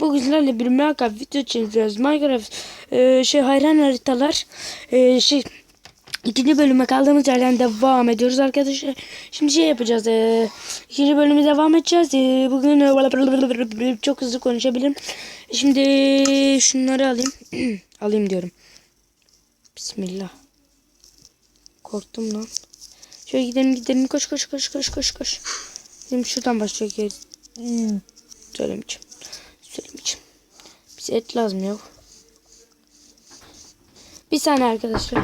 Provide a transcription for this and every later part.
Bu sizlerle bir Minecraft video çekiyoruz. Minecraft e, şey hayran haritalar e, şey ikinci bölüme kaldığımız yerden devam ediyoruz arkadaşlar. Şimdi şey yapacağız. E, ikinci bölüme devam edeceğiz. E, bugün e, çok hızlı konuşabilirim. Şimdi şunları alayım. alayım diyorum. Bismillah. Korktum lan. Şöyle gidelim gidelim. Koş koş koş koş koş koş. Şimdi şuradan başlıyor. Hmm. Söylemeyeceğim. Söylemeyeceğim. Bize et lazım yok. Bir saniye arkadaşlar.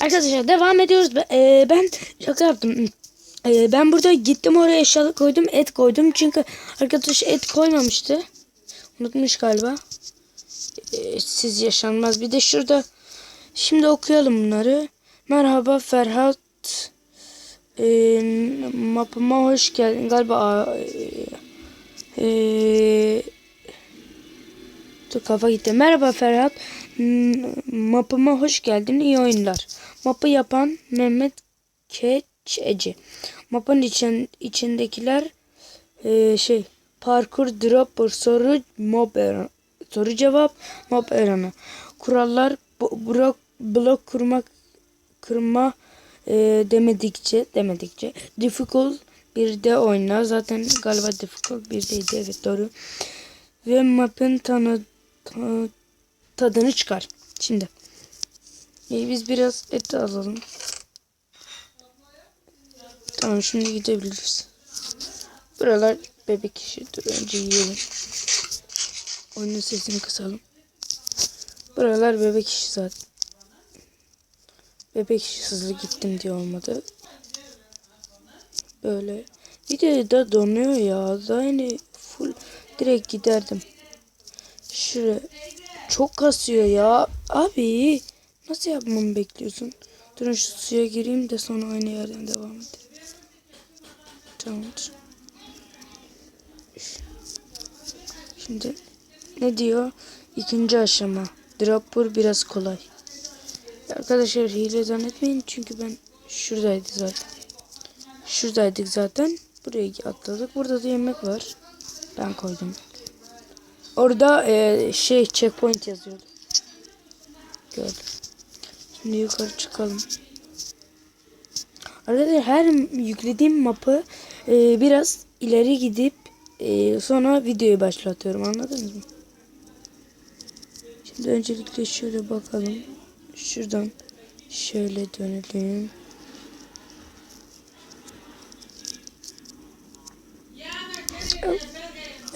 Arkadaşlar devam ediyoruz. Ee, ben şaka yaptım. Ee, ben burada gittim oraya eşyalık koydum. Et koydum. Çünkü arkadaş et koymamıştı. Unutmuş galiba. Ee, siz yaşanmaz. Bir de şurada şimdi okuyalım bunları. Merhaba Ferhat. Ee, mapıma hoş geldin. Galiba ee, Dur kafa gitti. Merhaba Ferhat. Mapıma hoş geldin. İyi oyunlar. Mapı yapan Mehmet Keçeci. Mapın için, içindekiler e, şey parkur dropper soru mob eran- soru cevap mob eranı. Kurallar blok blok kurmak kırma e, demedikçe demedikçe difficult bir de oyna. Zaten galiba difficult bir deydi. Evet doğru. Ve map'in tanı, ta- tadını çıkar. Şimdi. İyi biz biraz et alalım. Tamam şimdi gidebiliriz. Buralar bebek işi. Dur önce yiyelim. Oyunun sesini kısalım. Buralar bebek işi zaten. Bebek işi hızlı gittim diye olmadı. Böyle. Bir de da donuyor ya. Da yani full direkt giderdim. Şuraya. Çok kasıyor ya. Abi nasıl yapmamı bekliyorsun? Durun şu suya gireyim de sonra aynı yerden devam edelim. Tamamdır. Şimdi ne diyor? İkinci aşama. Dropper biraz kolay. Arkadaşlar hile zannetmeyin çünkü ben şuradaydı zaten. Şuradaydık zaten. Buraya atladık. Burada da yemek var. Ben koydum. Orada e, şey checkpoint yazıyordu. Gördüm. Şimdi yukarı çıkalım. Arkadaşlar her yüklediğim mapı e, biraz ileri gidip e, sonra videoyu başlatıyorum. Anladınız mı? Şimdi öncelikle şöyle bakalım. Şuradan şöyle dönelim.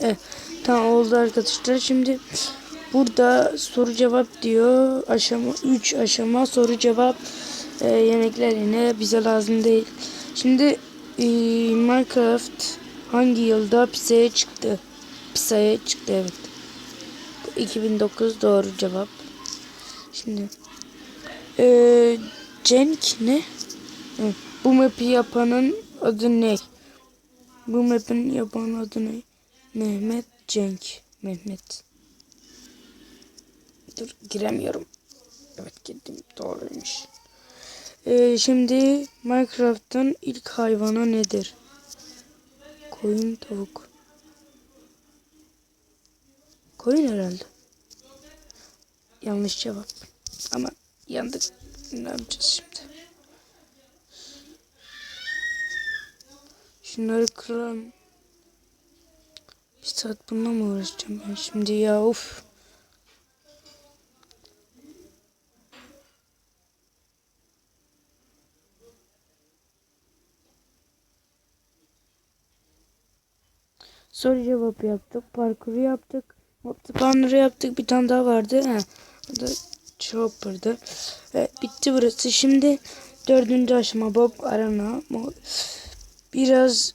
Evet. Tamam oldu arkadaşlar. Şimdi burada soru cevap diyor. Aşama 3 aşama soru cevap e, yemekler yine bize lazım değil. Şimdi e, Minecraft hangi yılda PISA'ya çıktı? PISA'ya çıktı evet. 2009 doğru cevap. Şimdi e, Cenk ne? Hı, Bu map'i yapanın adı ne? Bu map'in yapan adı ne? Mehmet Cenk. Mehmet. Dur giremiyorum. Evet girdim. Doğruymuş. Ee, şimdi Minecraft'ın ilk hayvanı nedir? Koyun tavuk. Koyun herhalde. Yanlış cevap. Ama yandık. Ne yapacağız şimdi? Şunları kıralım. Saat bununla mı uğraşacağım ben şimdi ya of. Soru cevap yaptık. Parkuru yaptık. Banner'ı yaptık. Bir tane daha vardı. Ha, o da Chopper'dı. Evet, bitti burası. Şimdi dördüncü aşama Bob Arana. Biraz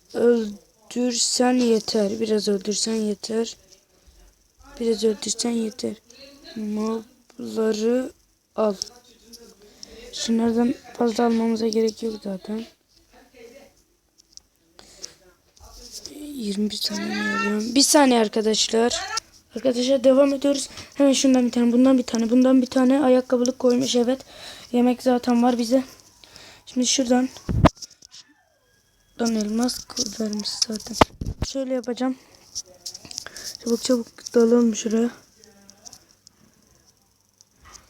öldürsen yeter. Biraz öldürsen yeter. Biraz öldürsen yeter. Mobları al. Şunlardan fazla almamıza gerek yok zaten. 21 saniye alıyorum. Bir saniye arkadaşlar. Arkadaşlar devam ediyoruz. Hemen şundan bir tane, bundan bir tane, bundan bir tane ayakkabılık koymuş evet. Yemek zaten var bize. Şimdi şuradan Şuradan elmas vermiş zaten. Şöyle yapacağım. Çabuk çabuk dalalım şuraya.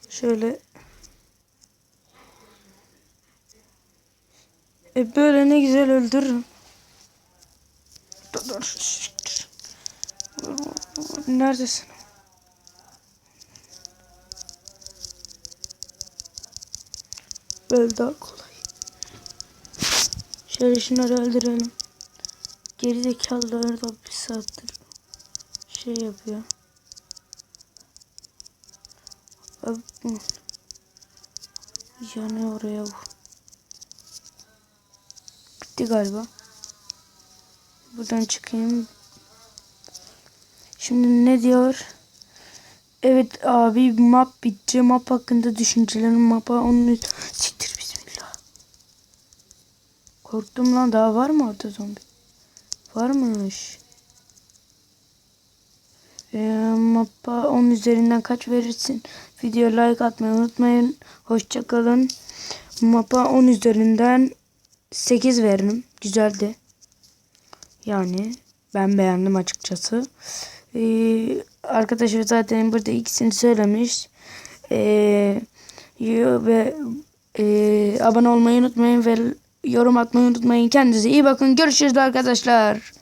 Şöyle. E böyle ne güzel öldürürüm. Neredesin? Böyle daha kolay. Şöyle şunları öldürelim. Gerizekalılar da bir saattir şey yapıyor. Yanıyor oraya bu. Bitti galiba. Buradan çıkayım. Şimdi ne diyor? Evet abi map bitti. Map hakkında düşüncelerim mapa onun. Korktum lan daha var mı orada zombi? Varmış. Ee, mapa 10 üzerinden kaç verirsin? Video like atmayı unutmayın. Hoşçakalın. Mapa 10 üzerinden 8 veririm. Güzeldi. Yani ben beğendim açıkçası. Ee, arkadaşım zaten burada ikisini söylemiş. Ee, ve e, abone olmayı unutmayın ve yorum atmayı unutmayın. Kendinize iyi bakın. Görüşürüz arkadaşlar.